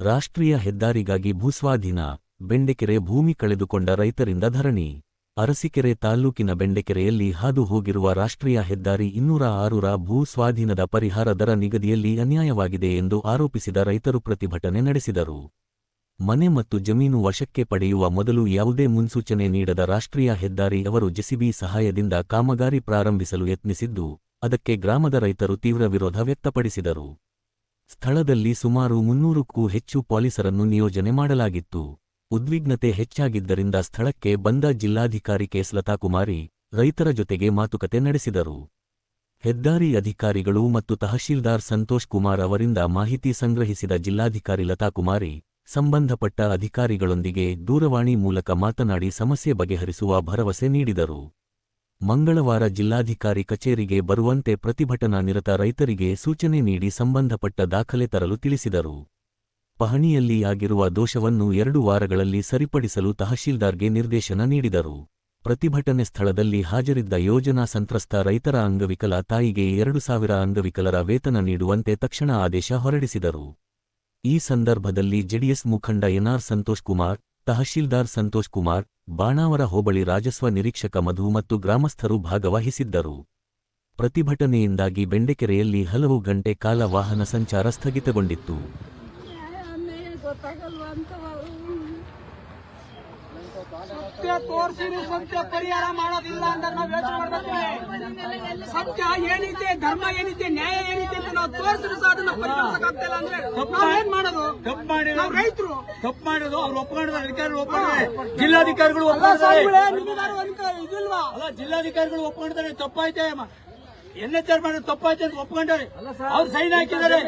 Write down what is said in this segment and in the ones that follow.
ರಾಷ್ಟ್ರೀಯ ಹೆದ್ದಾರಿಗಾಗಿ ಭೂಸ್ವಾಧೀನ ಬೆಂಡೆಕೆರೆ ಭೂಮಿ ಕಳೆದುಕೊಂಡ ರೈತರಿಂದ ಧರಣಿ. ಅರಸಿಕೆರೆ ತಾಲ್ಲೂಕಿನ ಬೆಂಡೆಕೆರೆಯಲ್ಲಿ ಹಾದು ಹೋಗಿರುವ ರಾಷ್ಟ್ರೀಯ ಹೆದ್ದಾರಿ ಇನ್ನೂರ ಆರುರ ಭೂ ಸ್ವಾಧೀನದ ಪರಿಹಾರ ದರ ನಿಗದಿಯಲ್ಲಿ ಅನ್ಯಾಯವಾಗಿದೆ ಎಂದು ಆರೋಪಿಸಿದ ರೈತರು ಪ್ರತಿಭಟನೆ ನಡೆಸಿದರು. ಮನೆ ಮತ್ತು ಜಮೀನು ವಶಕ್ಕೆ ಪಡೆಯುವ ಮೊದಲು ಯಾವುದೇ ಮುನ್ಸೂಚನೆ ನೀಡದ ರಾಷ್ಟ್ರೀಯ ಹೆದ್ದಾರಿ ಅವರು ಜೆಸಿಬಿ ಸಹಾಯದಿಂದ ಕಾಮಗಾರಿ ಪ್ರಾರಂಭಿಸಲು ಯತ್ನಿಸಿದ್ದು, ಅದಕ್ಕೆ ಗ್ರಾಮದ ರೈತರು ತೀವ್ರ ವಿರೋಧ ವ್ಯಕ್ತಪಡಿಸಿದರು. ಸ್ಥಳದಲ್ಲಿ ಸುಮಾರು ಮುನ್ನೂರಕ್ಕೂ ಹೆಚ್ಚು ಪೊಲೀಸರನ್ನು ನಿಯೋಜನೆ ಮಾಡಲಾಗಿತ್ತು. ಉದ್ವಿಗ್ನತೆ ಹೆಚ್ಚಾಗಿದ್ದರಿಂದ ಸ್ಥಳಕ್ಕೆ ಬಂದ ಜಿಲ್ಲಾಧಿಕಾರಿ ಕೆಸ್ಲತಾಕುಮಾರಿ ರೈತರ ಜೊತೆಗೆ ಮಾತುಕತೆ ನಡೆಸಿದರು. ಹೆದ್ದಾರಿ ಅಧಿಕಾರಿಗಳು ಮತ್ತು ತಹಶೀಲ್ದಾರ್ ಸಂತೋಷ್ ಕುಮಾರ್ ಅವರಿಂದ ಮಾಹಿತಿ ಸಂಗ್ರಹಿಸಿದ ಜಿಲ್ಲಾಧಿಕಾರಿ ಲತಾಕುಮಾರಿ ಸಂಬಂಧಪಟ್ಟ ಅಧಿಕಾರಿಗಳೊಂದಿಗೆ ದೂರವಾಣಿ ಮೂಲಕ ಮಾತನಾಡಿ ಸಮಸ್ಯೆ ಬಗೆಹರಿಸುವ ಭರವಸೆ ನೀಡಿದರು. ಮಂಗಳವಾರ ಜಿಲ್ಲಾಧಿಕಾರಿ ಕಚೇರಿಗೆ ಬರುವಂತೆ ಪ್ರತಿಭಟನಾ ನಿರತ ರೈತರಿಗೆ ಸೂಚನೆ ನೀಡಿ ಸಂಬಂಧಪಟ್ಟ ದಾಖಲೆ ತರಲು ತಿಳಿಸಿದರು. ಪಹಣಿಯಲ್ಲಿ ಆಗಿರುವ ದೋಷವನ್ನು ಎರಡು ವಾರಗಳಲ್ಲಿ ಸರಿಪಡಿಸಲು ತಹಶೀಲ್ದಾರ್ಗೆ ನಿರ್ದೇಶನ ನೀಡಿದರು. ಪ್ರತಿಭಟನೆ ಸ್ಥಳದಲ್ಲಿ ಹಾಜರಿದ್ದ ಯೋಜನಾ ಸಂತ್ರಸ್ತ ರೈತರ ಅಂಗವಿಕಲ ತಾಯಿಗೆ ಎರಡು ಸಾವಿರ ಅಂಗವಿಕಲರ ವೇತನ ನೀಡುವಂತೆ ತಕ್ಷಣ ಆದೇಶ ಹೊರಡಿಸಿದರು. ಈ ಸಂದರ್ಭದಲ್ಲಿ ಜೆಡಿಎಸ್ ಮುಖಂಡ ಎನ್ಆರ್ ಸಂತೋಷ್ ಕುಮಾರ್ ತಹಶೀಲ್ದಾರ್ ಸಂತೋಷ್ ಕುಮಾರ್, ಬಾಣಾವರ ಹೋಬಳಿ ರಾಜಸ್ವ ನಿರೀಕ್ಷಕ ಮಧು ಮತ್ತು ಗ್ರಾಮಸ್ಥರು ಭಾಗವಹಿಸಿದ್ದರು. ಪ್ರತಿಭಟನೆಯಿಂದಾಗಿ ಬೆಂಡೆಕೆರೆಯಲ್ಲಿ ಹಲವು ಗಂಟೆ ಕಾಲ ವಾಹನ ಸಂಚಾರ ಸ್ಥಗಿತಗೊಂಡಿತ್ತು. ಸತ್ಯ ತೋರಿಸಿ ಸತ್ಯ ಪರಿಹಾರ ಮಾಡೋದಿಲ್ಲ ಅಂತ ನಾವು ಯೋಚನೆ ಮಾಡ್ಬೇಕು. ಸತ್ಯ ಏನಿದೆ ಧರ್ಮ ಏನಿದೆ ನ್ಯಾಯ ಏನಿದೆ ಅಂತ ನಾವು ತೋರಿಸಿದ್ರು ಸಹ ಅದನ್ನ ಪರಿಗಣಿಸಕ್ಕಾಗ್ತಿಲ್ಲ ಅಂದ್ರೆ ಏನ್ ಮಾಡೋದು? ತಪ್ಪು ಮಾಡಿ ನಾವು ರೈತರು. ತಪ್ಪು ಮಾಡೋದು ಅವ್ರು ಒಪ್ಪಿಕೊಂಡ್ರೆ ಅಧಿಕಾರಿಗಳು ಒಪ್ಕೊಂಡಿದ್ದಾರೆ. ಜಿಲ್ಲಾಧಿಕಾರಿಗಳು ಇದಿಲ್ವಾ? ಅಲ್ಲ ಜಿಲ್ಲಾಧಿಕಾರಿಗಳು ಒಪ್ಕೊಂಡಿದ್ದಾರೆ ತಪ್ಪಾಯ್ತೆ ಎನ್ ಎಚ್ ಆರ್ ಮಾಡಿದ್ರೆ ತಪ್ಪಾಯ್ತೆ ಅಂತ ಒಪ್ಕೊಂಡ್ರೆ ಅವ್ರು ಸೈನ್ ಹಾಕಿದ್ದಾರೆ.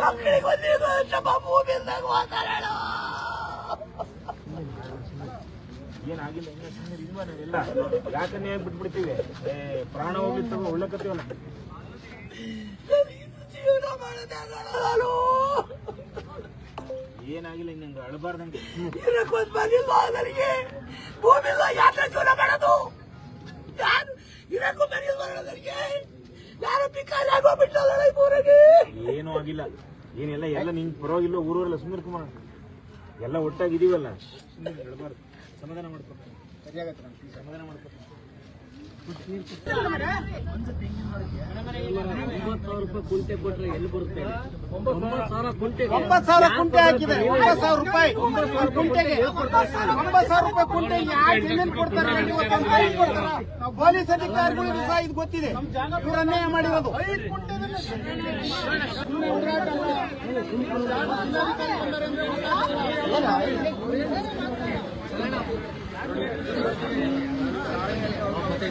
ಮಕ್ಕಳಿಗೆ ಒಂದೇ ಬಾಬು ಬೆಂದಾಗ ಮಾತಾಡೋಣ ಏನಾಗಿಲ್ಲ ಆಗಿಲ್ಲ ಸುಮ್ಮನೆ ಇದು ಮಾಡಿಲ್ಲ ಯಾಕನ್ನೇ ಬಿಟ್ಬಿಡ್ತೀವಿ? ಏ ಪ್ರಾಣ ಹೋಗ್ಲಿತ್ತು ಉಳ್ಳಕತ್ತೀವಲ್ಲ ಏನಾಗಿಲ್ಲ ಇನ್ನ ಅಳಬಾರ್ದಂಗೆ. ಅಳಬಾರ್ದಂಗೆ ಭೂಮಿಲ್ಲ ಯಾತ್ರೆ ಜೀವನ ಮಾಡೋದು? ಯಾರು ಇದಕ್ಕೂ ಮನೆಯಲ್ಲ ನನಗೆ? ಯಾರು ಪಿಕಾರಿ ಆಗೋಗ್ಬಿಟ್ಟಲ್ಲ ಊರಿಗೆ? ಏನೂ ಆಗಿಲ್ಲ. ಏನಿಲ್ಲ ಎಲ್ಲ ನಿಂಗೆ ಪರವಾಗಿಲ್ಲ ಊರೂರಲ್ಲ ಸುಂದರ್ ಕುಮಾರ್ ಎಲ್ಲ ಒಟ್ಟಾಗಿದೀವಲ್ಲ ಸುಮ್ಮನೆ ಅಳಬಾರ್ದು. ಸಮಾಧಾನ ಮಾಡ್ಕೊ ಸಮಾಧಾನ ಮಾಡ್ಕೊ ಒಂಬತ್ತು ಸಾವಿರ ಕುಂಟೆ ಹಾಕಿದೆ ಒಂಬತ್ತು ಸಾವಿರ ರೂಪಾಯಿ. ಒಂಬತ್ತು ಸಾವಿರ ಕುಂಟೆಗೆ ಒಂಬತ್ತು ಸಾವಿರ ರೂಪಾಯಿ ಕುಂಟೆಗೆ ಯಾರು ಜಮೀನು ಕೊಡ್ತಾರೆ? ಇವತ್ತೊಂದು ತಾರೀಕು ಕೊಡ್ತಾರ? ನಾವು ಪೊಲೀಸ್ ಅಧಿಕಾರಿಗಳಿಗೂ ಸಹ ಇದು ಗೊತ್ತಿದೆ. ಇವ್ರು ಅನ್ಯಾಯ ಮಾಡಿರೋದು.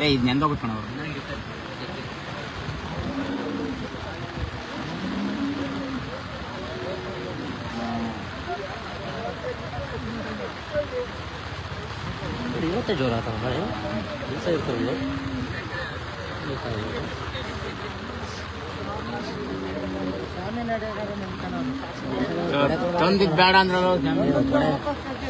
ಏ ಇದು ನೆಂದೋಗ್ಬಿಟ್ಟು ಕಣ ಇವತ್ತೇ ಜೋರ ಆತ ಮಳೆ ದಿವಸ ಇರ್ತದೆ ತಂದಿದ್ ಬೇಡ ಅಂದ್ರೆ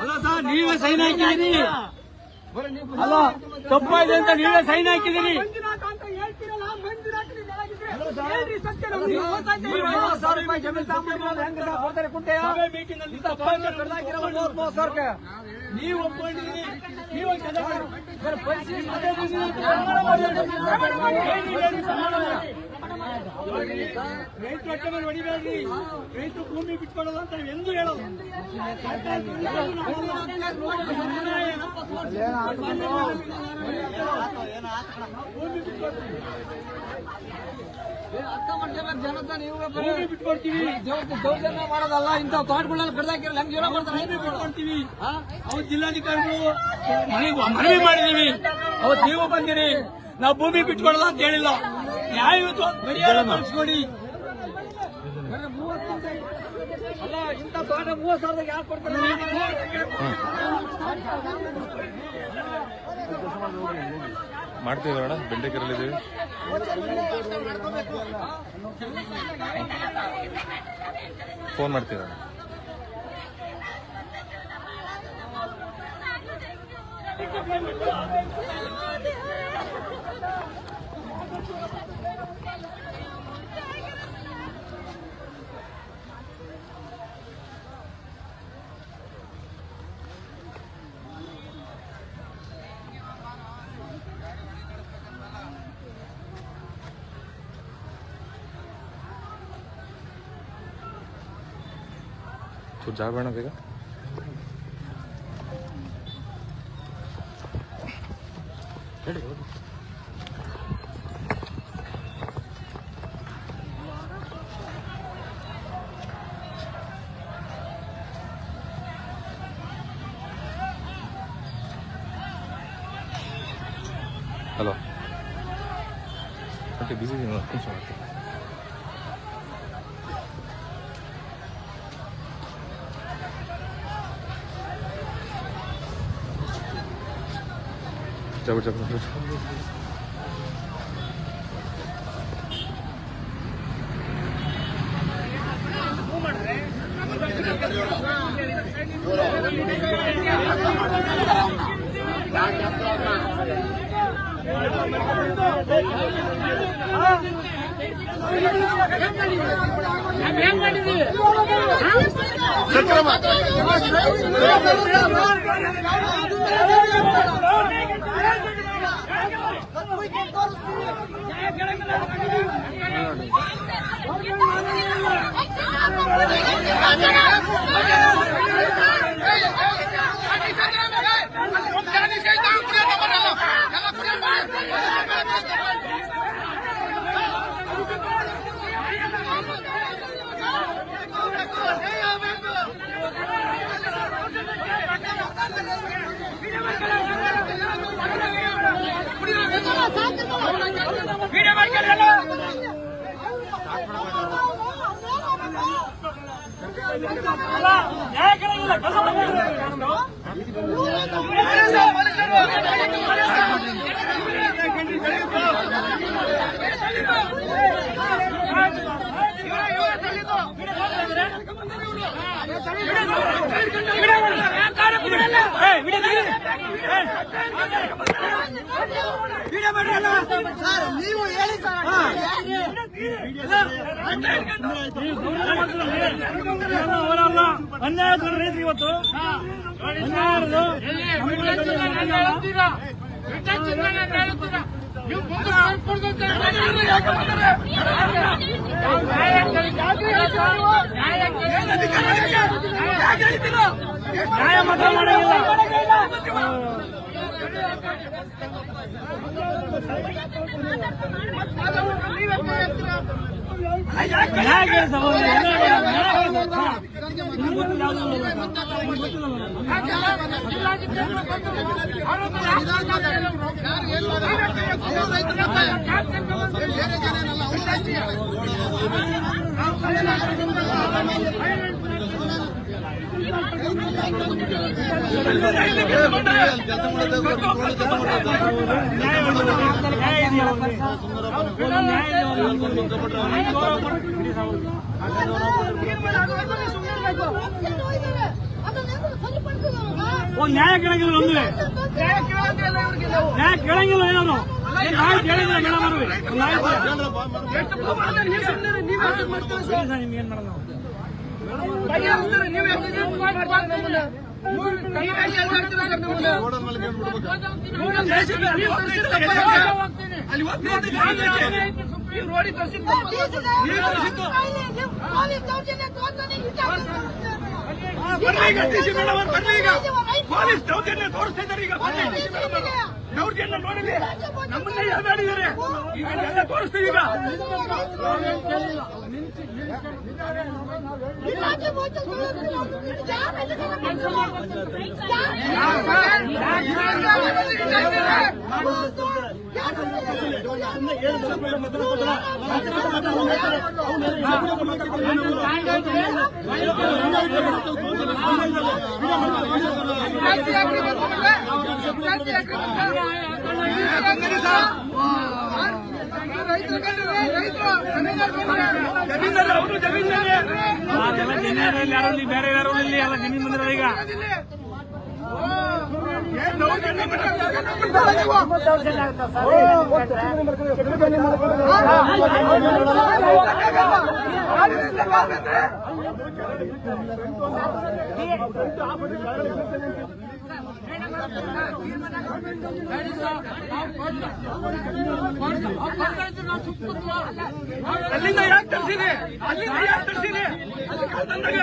ಅಲ್ಲ ಸರ್ ನೀವೇ ಸೈನ್ ಹಾಕಿದ್ದೀರಿ. ಅಲ್ಲ ತಪ್ಪಾಗಿದೆ ಅಂತ ನೀವೇ ಸೈನ್ ಹಾಕಿದ್ದೀರಿ. ನೀವು ಒಪ್ಕೊಂಡಿದ್ದೀರಿ. ನೀವು ರೈತರ ಮೇಲೆ ಹೊಡಿಬೇಡ್ರಿ ಭೂಮಿ ಬಿಟ್ಕೊಳ್ಳೋದು ಅಂತ ನಾವು ಎಂದೂ ಹೇಳೋದು ಭೂಮಿ ದೌರ್ಜನ್ಯ ಮಾಡೋದಲ್ಲ ಇಂಥ ತೋಟಗಳೆಲ್ಲ ಕಡ್ದಾಕಿರಲ್ಲ ಹೆಂಗ್ ಜೀವನ ಮಾಡ್ತಾರೆ ಭೂಮಿ ಬಿಟ್ಕೊಡ್ತೀವಿ ಅವ್ರು ಜಿಲ್ಲಾಧಿಕಾರಿಗಳು ಮನವಿ ಮಾಡಿದೀವಿ ಅವತ್ತು ನೀವು ಬಂದಿರಿ ನಾವು ಭೂಮಿ ಬಿಟ್ಕೊಡಲ್ಲ ಅಂತ ಹೇಳಿಲ್ಲ. ನ್ಯಾಯಯುತ ಪರಿಹಾರ ಅಲ್ಲ ಇಂಥ ಬಾಣ ಮೂವತ್ತು ಸಾವಿರದಾಗ ಯಾರು ಕೊಡ್ತಾರೆ? ಮಾಡ್ತೀವಿ ಅಣ್ಣ ಬೆಂಡೆಕೆರಲ್ಲಿದ್ದೀವಿ ಫೋನ್ ಮಾಡ್ತೀವಿ ಅಣ್ಣ ಚೂರು ಜಾಗ ಬೇಡ ಬೇಗ যাব যাব சக்கரமா ಹೇಳಿ ಸರ್ ಅನ್ಯಾಯ ರೈತರು ಇವತ್ತು ಅನ್ಯಾಯದು ನ್ಯಾಯ ಮಾತ್ರ ಮಾಡೋದಿಲ್ಲ ನ್ಯಾಯ ಕೇಳ್ತಾ ಹೋಗಿ, ಜನ ಕೇಳ್ತಾ. ನ್ಯಾಯ ಕೇಳಂಗಿಲ್ಲ ಒಂದು ನ್ಯಾಯ ಕೇಳಂಗಿಲ್ಲ ಏನಾದ್ರು ನಾಯಿ ಕೇಳಿದ್ರೆ ಮೇಡಮ್ ನಾಯಿ? ನಿಮ್ಗೆ ಏನ್ ಮಾಡೋದು? ಪೊಲೀಸ್ ದೌರ್ಜನ್ಯ ತೋರಿಸ್ತಾ ಈಗ. ದೌರ್ಜನ್ಯ ನೋಡಿದೆ ನಮ್ಮನ್ನ ಎಳ್ದಾಡಿದ್ದಾರೆ ಈಗ ತೋರಿಸ್ತೀವಿ ಈಗ مطلب ಅದೆಲ್ಲ ಜಮೀನಲ್ಲಿ ಯಾರು ಇಲ್ಲಿ ಬೇರೆ ಯಾರು ಇಲ್ಲಿ ಎಲ್ಲ ಜಮೀನ್ ಬಂದ್ರೆ ಈಗ ಅಲ್ಲಿಂದ ಯಾಕೆ ತರಿಸಿದೆ. ಅಲ್ಲಿಂದ ಯಾಕೆ ತರಿಸಿದೆ. ಅಲ್ಲಿ ಕಳ್ತಂದಾಗ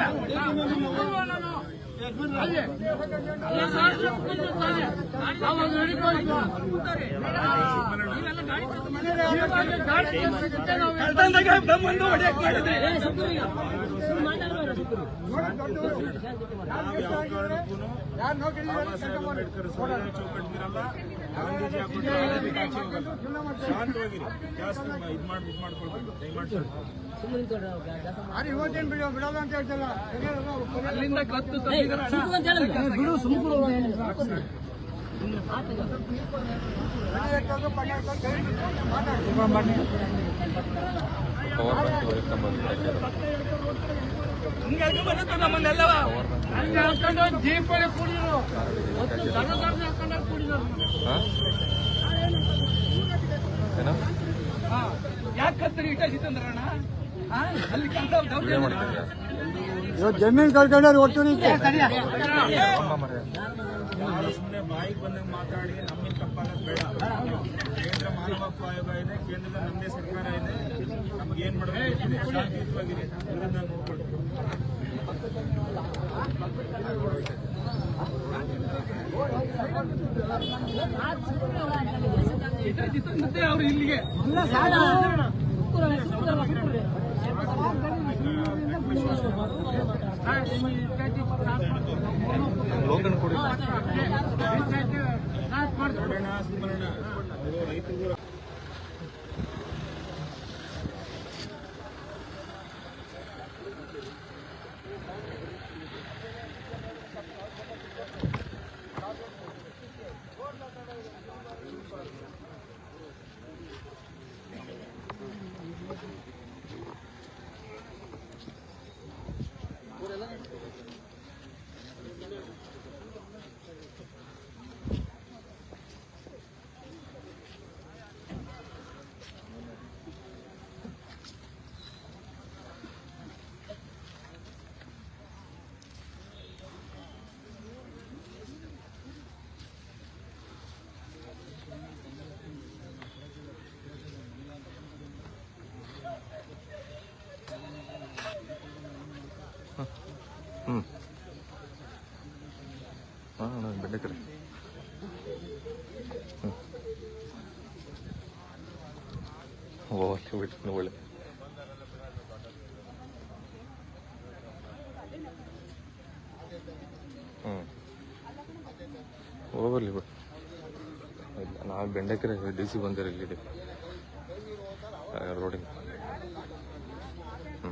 ಕಳ್ತಂದಾಗ ಬಂದು ಹೊಡೆಯಕ್ ಮಾಡಿದ್ರಿ. ಅಂಬೇಡ್ಕರ್ ಸಂವಿಧಾನ ಚೌಕಟ್ಟಿರಲ್ಲ ಗಾಂಧೀಜಿ ಹಾಕೊಂಡು ಶಾಂತವಾಗಿರಿ ಜಾಸ್ತಿ ಇದು ಮಾಡಿ ಇದು ಮಾಡ್ಕೊಳ್ಬೇಕು ದಯಮಾಡಿ ಅಲ್ಲಿಂದ ಕತ್ತು ಜೀಪಲ್ಲಿ ಕೂಡಿದ್ರು ಏನೋ ಅಲ್ಲಿ ಜಮೀನ್ ಕಳ್ಕೊಂಡ್ರೆ ಒಟ್ಟು ಸುಮ್ಮನೆ ಬಾಯಿಗೆ ಬಂದಾಗ ಮಾತಾಡಿ ನಮ್ಮಿಂದ ತಪ್ಪಾಗೋದು ಬೇಡ ಕೇಂದ್ರ ಮಾನವ ಆಯೋಗ ಇದೆ ಕೇಂದ್ರದ ನಮ್ಮದೇ ಸರ್ಕಾರ ಇದೆ ನಮ್ಗೆ ಏನ್ ಮಾಡಬೇಕು. ಶಾಂತಿಯುತವಾಗಿರಿ ಅವ್ರು ಇಲ್ಲಿಗೆ ಲೋಕನ್ ಕೊಡಿ. ನೋಡೋಣ ಸುಮ್ಮನೆ ಬಿಟ್ಟು ಒಳ್ಳೆ. ಹ್ಞೂ ಹೋಗಲಿ ಬಿಡು ಇಲ್ಲ ನಾವು ಬೆಂಡೆಕರೆ ಡಿ ಸಿ ಬಂದಿರಲಿ ರೋಡಿಂಗ್ ಹ್ಞೂ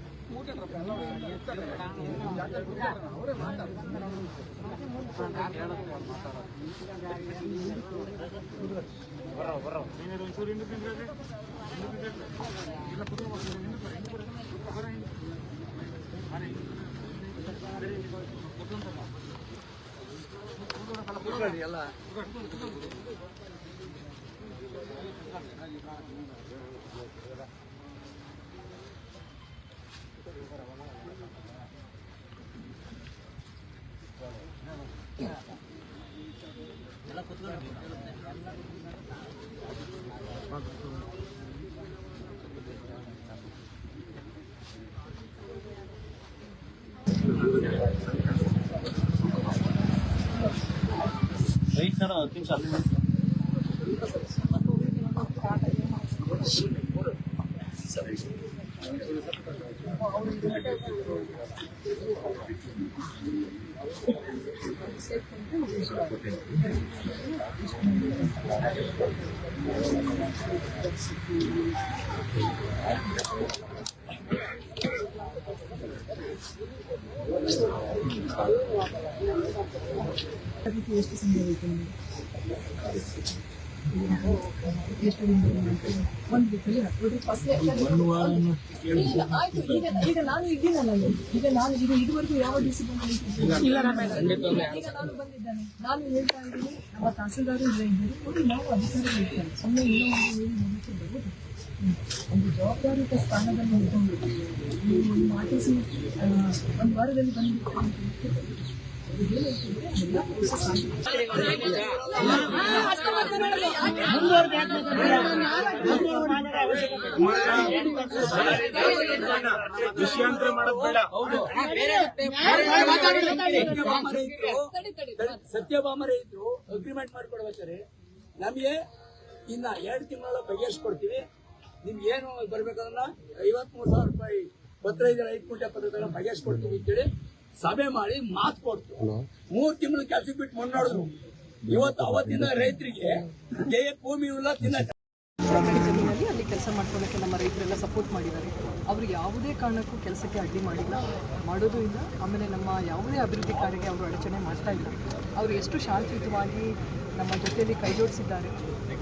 ಎಲ್ಲ ಮಾಡ್ತಿದ್ದೀವಿ ನೀವು ಎಂಟು ಇಲ್ಲ ಆಯ್ತು ಈಗ ಈಗ ನಾನು ಇದ್ದೀನಲ್ಲ. ಈಗ ನಾನು ಈಗ ಇದುವರೆಗೂ ಯಾವ ಡಿಸಿಪ್ಲಿನ್ ಈಗ ನಾನು ನಾನು ಹೇಳ್ತಾ ಇದ್ದೀನಿ ನಮ್ಮ ತಹಸೀಲ್ದಾರು ಇಲ್ಲ ನಾವು ಇರ್ತಾರೆ ಸುಮ್ಮನೆ ಒಂದು ಜವಾಬ್ದಾರಿಯುತ ಸ್ಥಾನದಲ್ಲಿ ಇಟ್ಕೊಂಡು ನೀವು ಒಂದು ಒಂದು ವಾರದಲ್ಲಿ ಬಂದು ಎಲ್ಲ process ಆಗಿದೆ. ವಿಷಯಾಂತರ ಸತ್ಯಭಾಮರೇ ಇದ್ರು ಅಗ್ರಿಮೆಂಟ್ ಮಾಡ್ಕೊಡ್ಬೇಕಾರೆ ನಮ್ಗೆ ಇನ್ನ ಎರಡು ತಿಂಗಳ ಬಗೆಹರಿಸ್ಕೊಡ್ತೀವಿ ನಿಮ್ಗೆ ಏನು ಬರ್ಬೇಕಂದ್ರ ಐವತ್ಮೂರು ಸಾವಿರ ರೂಪಾಯಿ ಪತ್ರ ಐದು ಕುಂಟೆ ಪತ್ರದಲ್ಲ ಬಗೆಹರಿಸ್ಕೊಡ್ತೀವಿ ಅಂತೇಳಿ ಸಭೆ ಮಾಡಿ ಮಾತು ಕೊಡ್ತು. ಮೂರ್ ತಿಂಗಳು ಕೆಲಸಕ್ಕೆ ಬಿಟ್ಟು ಮುನ್ನೋಡಿದ್ರು. ಇವತ್ತು ಅವತ್ತಿನ ರೈತರಿಗೆ ಜಯ ಭೂಮಿ ಇಲ್ಲ ತಿನ್ನ ಜಮೀನಲ್ಲಿ ಅಲ್ಲಿ ಕೆಲಸ ಮಾಡ್ಕೊಳ್ಳೋಕ್ಕೆ ನಮ್ಮ ರೈತರೆಲ್ಲ ಸಪೋರ್ಟ್ ಮಾಡಿದ್ದಾರೆ. ಅವರು ಯಾವುದೇ ಕಾರಣಕ್ಕೂ ಕೆಲಸಕ್ಕೆ ಅಡ್ಡಿ ಮಾಡಿಲ್ಲ ಮಾಡೋದು ಇಲ್ಲ. ಆಮೇಲೆ ನಮ್ಮ ಯಾವುದೇ ಅಭಿವೃದ್ಧಿ ಕಾರ್ಯಕ್ಕೆ ಅವರು ಅಡಚಣೆ ಮಾಡ್ತಾ ಇಲ್ಲ. ಅವರು ಎಷ್ಟು ಶಾಂತಿಯುತವಾಗಿ ನಮ್ಮ ಜೊತೆಯಲ್ಲಿ ಕೈ ಜೋಡಿಸಿದ್ದಾರೆ.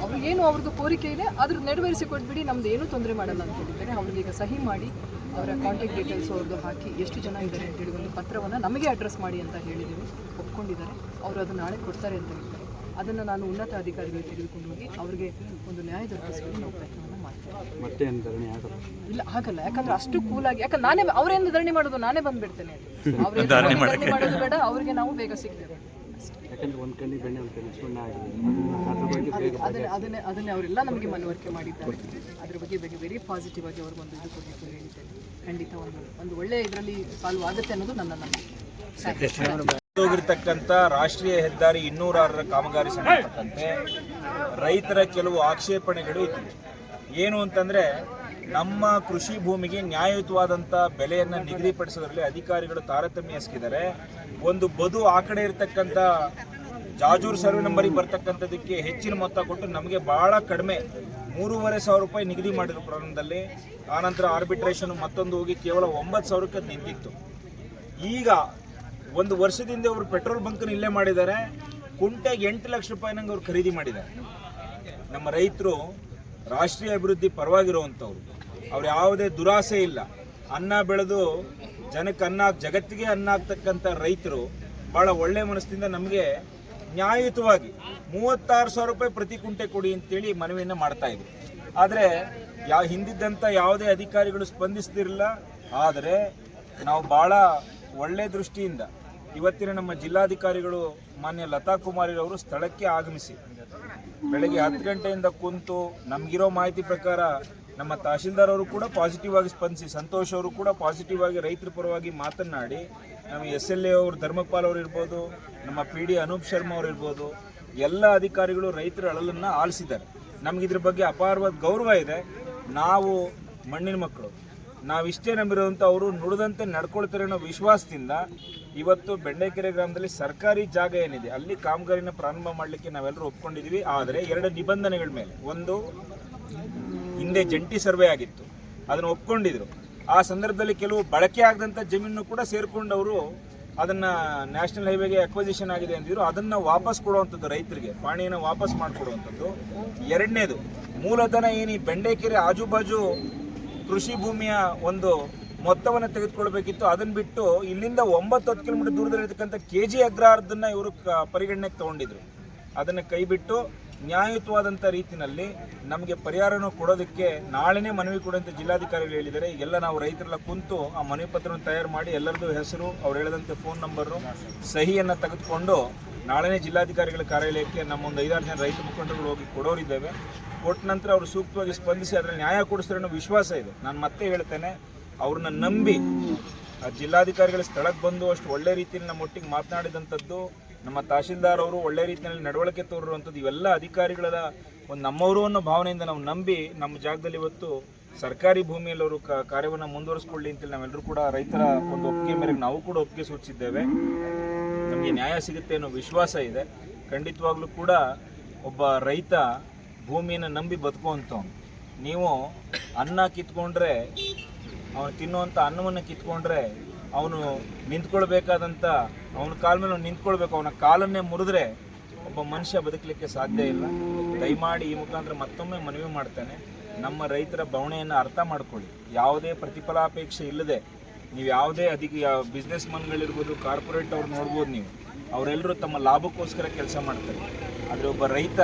ಅವರು ಏನು ಅವ್ರದ್ದು ಕೋರಿಕೆ ಇದೆ ಅದ್ರ ನೆರವೇರಿಸಿ ಕೊಟ್ಬಿಡಿ ನಮ್ದು ಏನೂ ತೊಂದರೆ ಮಾಡಲ್ಲ ಅಂತ ಹೇಳಿದ್ದಾರೆ. ಅವ್ರಿಗೆ ಈಗ ಸಹಿ ಮಾಡಿ ಅವರ ಕಾಂಟ್ಯಾಕ್ಟ್ ಡೀಟೇಲ್ಸ್ ಅವ್ರದ್ದು ಹಾಕಿ ಎಷ್ಟು ಜನ ಇದ್ದಾರೆ ಅಂತೇಳಿ ಒಂದು ಪತ್ರವನ್ನು ನಮಗೆ ಅಡ್ರೆಸ್ ಮಾಡಿ ಅಂತ ಹೇಳಿದ್ದೀವಿ ಒಪ್ಕೊಂಡಿದ್ದಾರೆ. ಅವರು ಅದು ನಾಳೆ ಕೊಡ್ತಾರೆ ಅಂತ ಹೇಳ್ತಾರೆ. ಅದನ್ನು ನಾನು ಉನ್ನತ ಅಧಿಕಾರಿಗಳು ತೆಗೆದುಕೊಂಡು ಹೋಗಿ ಅವರಿಗೆ ಒಂದು ನ್ಯಾಯ ದೊರಕಿಸಲು ನಾವು ಪ್ರಯತ್ನವನ್ನು ಮಾಡ್ತೇವೆ. ಮತ್ತೆ ಏನು ಆಗಲ್ಲ? ಇಲ್ಲ ಆಗಲ್ಲ. ಯಾಕಂದ್ರೆ ಅಷ್ಟು ಕೂಲಾಗಿ ಯಾಕಂದ್ರೆ ನಾನೇ ಅವರೇನು ಧರಣಿ ಮಾಡೋದು? ನಾನೇ ಬಂದ್ಬಿಡ್ತೇನೆ ಅವ್ರೇನು ಧರಣಿ ಮಾಡೋದು ಬೇಡ ಅವರಿಗೆ ನಾವು ಬೇಗ ಸಿಗ್ತೇವೆ. ಯಾಕಂದ್ರೆ ಒಂದು ಕಣ್ಣಿಗೆ ಬೆಣ್ಣೆ ಒಂದು ಕಣ್ಣಿಗೆ ಸುಣ್ಣ ಆಗಿದೆ. ಅದ್ರ ಬಗ್ಗೆ ಬೇಗ ಅದನ್ನೇ ಅದನ್ನೇ ಅದನ್ನೇ ಅವರೆಲ್ಲ ನಮಗೆ ಮನವರಿಕೆ ಮಾಡಿದ್ದಾರೆ. ಅದ್ರ ಬಗ್ಗೆ ಬಗ್ಗೆ ವೆರಿ ಪಾಸಿಟಿವ್ ಆಗಿ ಅವ್ರಿಗೊಂದು ಇದು ಕೊಡಲಿಕ್ಕೆ ಹೇಳಿದ್ದೇನೆ ಖಂಡಿತ ಒಂದು ಒಂದು ಒಳ್ಳೆ ಇದರಲ್ಲಿ ಸಾಲ್ವ್ ಆಗುತ್ತೆ ಅನ್ನೋದು ನನ್ನ ನಂಬಿಕೆ. ಹೋಗಿರ್ತಕ್ಕಂಥ ರಾಷ್ಟ್ರೀಯ ಹೆದ್ದಾರಿ ಇನ್ನೂರಾರರ ಕಾಮಗಾರಿ ಸಂಬಂಧಪಟ್ಟಂತೆ ರೈತರ ಕೆಲವು ಆಕ್ಷೇಪಣೆಗಳು ಇತ್ತು ಏನು ಅಂತಂದರೆ, ನಮ್ಮ ಕೃಷಿ ಭೂಮಿಗೆ ನ್ಯಾಯಯುತವಾದಂಥ ಬೆಲೆಯನ್ನು ನಿಗದಿಪಡಿಸೋದ್ರಲ್ಲಿ ಅಧಿಕಾರಿಗಳು ತಾರತಮ್ಯ ಎಸಗಿದ್ದಾರೆ. ಒಂದು ಬದು ಆ ಕಡೆ ಇರತಕ್ಕಂಥ ಜಾಜೂರ್ ಸರ್ವೆ ನಂಬರಿಗೆ ಬರ್ತಕ್ಕಂಥದಕ್ಕೆ ಹೆಚ್ಚಿನ ಮೊತ್ತ ಕೊಟ್ಟು ನಮಗೆ ಬಹಳ ಕಡಿಮೆ ಮೂರುವರೆ ಸಾವಿರ ರೂಪಾಯಿ ನಿಗದಿ ಮಾಡಿದ್ರು ಪ್ರಾರಂಭದಲ್ಲಿ ಆನಂತರ ಆರ್ಬಿಟ್ರೇಷನ್ ಮತ್ತೊಂದು ಹೋಗಿ ಕೇವಲ ಒಂಬತ್ತು ಸಾವಿರಕ್ಕೆ ನಿಂತಿತ್ತು. ಈಗ ಒಂದು ವರ್ಷದಿಂದ ಅವರು ಪೆಟ್ರೋಲ್ ಬಂಕ್ನ ಇಲ್ಲೇ ಮಾಡಿದ್ದಾರೆ. ಕುಂಟೆಗೆ ಎಂಟು ಲಕ್ಷ ರೂಪಾಯಿ ರೂಪಾಯಿನಂಗೆ ಅವ್ರು ಖರೀದಿ ಮಾಡಿದ್ದಾರೆ. ನಮ್ಮ ರೈತರು ರಾಷ್ಟ್ರೀಯ ಅಭಿವೃದ್ಧಿ ಪರವಾಗಿರುವಂಥವ್ರು. ಅವ್ರು ಯಾವುದೇ ದುರಾಸೆ ಇಲ್ಲ. ಅನ್ನ ಬೆಳೆದು ಜನಕ್ಕೆ ಅನ್ನ, ಜಗತ್ತಿಗೆ ಅನ್ನ ಆಗ್ತಕ್ಕಂಥ ರೈತರು ಭಾಳ ಒಳ್ಳೆ ಮನಸ್ಸಿಂದ ನಮಗೆ ನ್ಯಾಯಯುತವಾಗಿ ಮೂವತ್ತಾರು ಸಾವಿರ ರೂಪಾಯಿ ಪ್ರತಿ ಕುಂಟೆ ಕೊಡಿ ಅಂತೇಳಿ ಮನವಿಯನ್ನು ಮಾಡ್ತಾ ಇದ್ರು. ಆದರೆ ಯಾ ಹಿಂದಿದ್ದಂಥ ಯಾವುದೇ ಅಧಿಕಾರಿಗಳು ಸ್ಪಂದಿಸ್ತಿರಲಿಲ್ಲ. ಆದರೆ ನಾವು ಭಾಳ ಒಳ್ಳೆ ದೃಷ್ಟಿಯಿಂದ ಇವತ್ತಿನ ನಮ್ಮ ಜಿಲ್ಲಾಧಿಕಾರಿಗಳು ಮಾನ್ಯ ಲತಾ ಕುಮಾರಿರವರು ಸ್ಥಳಕ್ಕೆ ಆಗಮಿಸಿ ಬೆಳಗ್ಗೆ ಹತ್ತು ಗಂಟೆಯಿಂದ ಕುಂತು ನಮಗಿರೋ ಮಾಹಿತಿ ಪ್ರಕಾರ ನಮ್ಮ ತಹಶೀಲ್ದಾರ್ ಅವರು ಕೂಡ ಪಾಸಿಟಿವ್ ಆಗಿ ಸ್ಪಂದಿಸಿ, ಸಂತೋಷ್ ಅವರು ಕೂಡ ಪಾಸಿಟಿವ್ ಆಗಿ ರೈತರ ಪರವಾಗಿ ಮಾತನಾಡಿ ನಮ್ಮ ಎಸ್ ಎಲ್ ಎ ಅವರು, ಧರ್ಮಪಾಲ್ ಅವರು ಇರ್ಬೋದು, ನಮ್ಮ ಪಿ ಡಿ ಅನೂಪ್ ಶರ್ಮಾ ಅವರು ಇರ್ಬೋದು, ಎಲ್ಲ ಅಧಿಕಾರಿಗಳು ರೈತರ ಅಳಲನ್ನು ಆಲಿಸಿದ್ದಾರೆ. ನಮ್ಗೆ ಇದ್ರ ಬಗ್ಗೆ ಅಪಾರವಾದ ಗೌರವ ಇದೆ. ನಾವು ಮಣ್ಣಿನ ಮಕ್ಕಳು. ನಾವಿಷ್ಟೇ ನಂಬಿರೋದಂಥ ಅವರು ನುಡಿದಂತೆ ನಡ್ಕೊಳ್ತಾರೆ ಅನ್ನೋ ವಿಶ್ವಾಸದಿಂದ ಇವತ್ತು ಬೆಂಡೆಕೆರೆ ಗ್ರಾಮದಲ್ಲಿ ಸರ್ಕಾರಿ ಜಾಗ ಏನಿದೆ, ಅಲ್ಲಿ ಕಾಮಗಾರಿನ ಪ್ರಾರಂಭ ಮಾಡಲಿಕ್ಕೆ ನಾವೆಲ್ಲರೂ ಒಪ್ಪಿಕೊಂಡಿದ್ದೀವಿ ಆದರೆ ಎರಡು ನಿಬಂಧನೆಗಳ ಮೇಲೆ. ಒಂದು, ಹಿಂದೆ ಜಂಟಿ ಸರ್ವೆ ಆಗಿತ್ತು. ಅದನ್ನು ಒಪ್ಕೊಂಡಿದ್ರು. ಆ ಸಂದರ್ಭದಲ್ಲಿ ಕೆಲವು ಬಳಕೆ ಆಗದಂಥ ಜಮೀನು ಕೂಡ ಸೇರಿಕೊಂಡು ಅದನ್ನ ನ್ಯಾಷನಲ್ ಹೈವೇಗೆ ಅಕ್ವಸಿಷನ್ ಆಗಿದೆ ಅಂದಿದ್ರು ಅದನ್ನ ವಾಪಸ್ ಕೊಡುವಂಥದ್ದು ರೈತರಿಗೆ, ಪಾಣಿಯನ್ನು ವಾಪಸ್ ಮಾಡಿಕೊಡುವಂಥದ್ದು. ಎರಡನೇದು, ಮೂಲಧನ ಏನು ಈ ಬೆಂಡೆಕೆರೆ ಆಜುಬಾಜು ಕೃಷಿ ಭೂಮಿಯ ಒಂದು ಮೊತ್ತವನ್ನು ತೆಗೆದುಕೊಳ್ಬೇಕಿತ್ತು. ಅದನ್ನ ಬಿಟ್ಟು ಇಲ್ಲಿಂದ ಒಂಬತ್ತು ಹತ್ತು ಕಿಲೋಮೀಟರ್ ದೂರದಲ್ಲಿರ್ತಕ್ಕಂಥ ಕೆ ಜಿ ಅಗ್ರಹಾರದನ್ನ ಇವರು ಕ- ಪರಿಗಣನೆಗೆ ತಗೊಂಡಿದ್ರು. ಅದನ್ನು ಕೈಬಿಟ್ಟು ನ್ಯಾಯಯುತವಾದಂಥ ರೀತಿಯಲ್ಲಿ ನಮಗೆ ಪರಿಹಾರವನ್ನು ಕೊಡೋದಕ್ಕೆ ನಾಳೆನೇ ಮನವಿ ಕೊಡುವಂತೆ ಜಿಲ್ಲಾಧಿಕಾರಿಗಳು ಹೇಳಿದ್ದಾರೆ ಎಲ್ಲ ನಾವು ರೈತರೆಲ್ಲ ಕುಂತು ಆ ಮನವಿ ಪತ್ರವನ್ನು ತಯಾರು ಮಾಡಿ ಎಲ್ಲರದ್ದು ಹೆಸರು, ಅವ್ರು ಹೇಳಿದಂತೆ ಫೋನ್ ನಂಬರು, ಸಹಿಯನ್ನು ತೆಗೆದುಕೊಂಡು ನಾಳೆನೇ ಜಿಲ್ಲಾಧಿಕಾರಿಗಳ ಕಾರ್ಯಾಲಯಕ್ಕೆ ನಮ್ಮ ಒಂದು ಐದಾರು ಜನ ರೈತ ಮುಖಂಡರುಗಳು ಹೋಗಿ ಕೊಡೋರಿದ್ದೇವೆ. ಕೊಟ್ಟ ನಂತರ ಅವರು ಸೂಕ್ತವಾಗಿ ಸ್ಪಂದಿಸಿ ಅದರಲ್ಲಿ ನ್ಯಾಯ ಕೊಡಿಸ್ತಾರೆ ವಿಶ್ವಾಸ ಇದೆ. ನಾನು ಮತ್ತೆ ಹೇಳ್ತೇನೆ, ಅವ್ರನ್ನ ನಂಬಿ ಜಿಲ್ಲಾಧಿಕಾರಿಗಳ ಸ್ಥಳಕ್ಕೆ ಬಂದು ಅಷ್ಟು ಒಳ್ಳೆ ರೀತಿಯಲ್ಲಿ ನಮ್ಮ ಒಟ್ಟಿಗೆ ಮಾತನಾಡಿದಂಥದ್ದು ನಮ್ಮ ತಹಶೀಲ್ದಾರ್ ಅವರು ಒಳ್ಳೆ ರೀತಿಯಲ್ಲಿ ನಡವಳಿಕೆ ತೋರಿರುವಂಥದ್ದು, ಇವೆಲ್ಲ ಅಧಿಕಾರಿಗಳ ಒಂದು ನಮ್ಮವರು ಅನ್ನೋ ಭಾವನೆಯಿಂದ ನಾವು ನಂಬಿ ನಮ್ಮ ಜಾಗದಲ್ಲಿ ಇವತ್ತು ಸರ್ಕಾರಿ ಭೂಮಿಯಲ್ಲಿ ಅವರು ಕಾರ್ಯವನ್ನು ಮುಂದುವರಿಸ್ಕೊಳ್ಳಿ ಅಂತೇಳಿ ನಾವೆಲ್ಲರೂ ಕೂಡ ರೈತರ ಒಂದು ಒಪ್ಪಿಗೆ ಮೇರೆಗೆ ನಾವು ಕೂಡ ಒಪ್ಪಿಗೆ ಸೂಚಿಸಿದ್ದೇವೆ. ನಮಗೆ ನ್ಯಾಯ ಸಿಗುತ್ತೆ ಅನ್ನೋ ವಿಶ್ವಾಸ ಇದೆ. ಖಂಡಿತವಾಗ್ಲೂ ಕೂಡ ಒಬ್ಬ ರೈತ ಭೂಮಿಯನ್ನು ನಂಬಿ ಬದುಕುವಂಥವ್ನು. ನೀವು ಅನ್ನ ಕಿತ್ಕೊಂಡ್ರೆ, ಅವನು ತಿನ್ನುವಂಥ ಅನ್ನವನ್ನು ಕಿತ್ಕೊಂಡ್ರೆ ಅವನು ನಿಂತ್ಕೊಳ್ಬೇಕಾದಂಥ ಅವನ ಕಾಲ ಮೇಲೆ ಅವ್ನು ನಿಂತ್ಕೊಳ್ಬೇಕು. ಅವನ ಕಾಲನ್ನೇ ಮುರಿದ್ರೆ ಒಬ್ಬ ಮನುಷ್ಯ ಬದುಕಲಿಕ್ಕೆ ಸಾಧ್ಯ ಇಲ್ಲ. ದಯಮಾಡಿ ಈ ಮುಖಾಂತರ ಮತ್ತೊಮ್ಮೆ ಮನವಿ ಮಾಡ್ತೇನೆ. ನಮ್ಮ ರೈತರ ಬವಣೆಯನ್ನು ಅರ್ಥ ಮಾಡ್ಕೊಳ್ಳಿ. ಯಾವುದೇ ಪ್ರತಿಫಲಾಪೇಕ್ಷೆ ಇಲ್ಲದೆ ನೀವು ಯಾವುದೇ ಅಧಿಕ ಬಿಸ್ನೆಸ್ ಮನ್ಗಳಿರ್ಬೋದು ಕಾರ್ಪೊರೇಟ್ ಅವ್ರು ನೋಡ್ಬೋದು ನೀವು. ಅವರೆಲ್ಲರೂ ತಮ್ಮ ಲಾಭಕ್ಕೋಸ್ಕರ ಕೆಲಸ ಮಾಡ್ತಾರೆ. ಆದರೆ ಒಬ್ಬ ರೈತ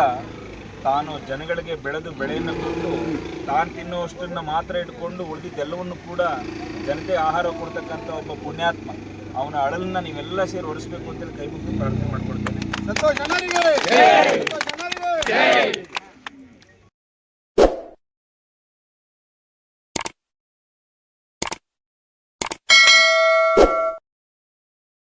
ತಾನು ಜನಗಳಿಗೆ ಬೆಳೆದು ಬೆಳೆಯನ್ನು ಕೊಟ್ಟು ತಾನು ತಿನ್ನುವಷ್ಟನ್ನು ಮಾತ್ರ ಇಟ್ಕೊಂಡು ಉಳಿದಿದ್ದೆಲ್ಲವನ್ನು ಕೂಡ ಜನತೆ ಆಹಾರ ಕೊಡ್ತಕ್ಕಂಥ ಒಬ್ಬ ಪುಣ್ಯಾತ್ಮ. ಅವನ ಅಳಲನ್ನ ನೀವೆಲ್ಲ ಸೇರಿ ಒರೆಸಬೇಕು ಅಂತೇಳಿ ಕೈ ಮುಗಿದು ಪ್ರಾರ್ಥನೆ ಮಾಡ್ಕೊಳ್ತೇನೆ.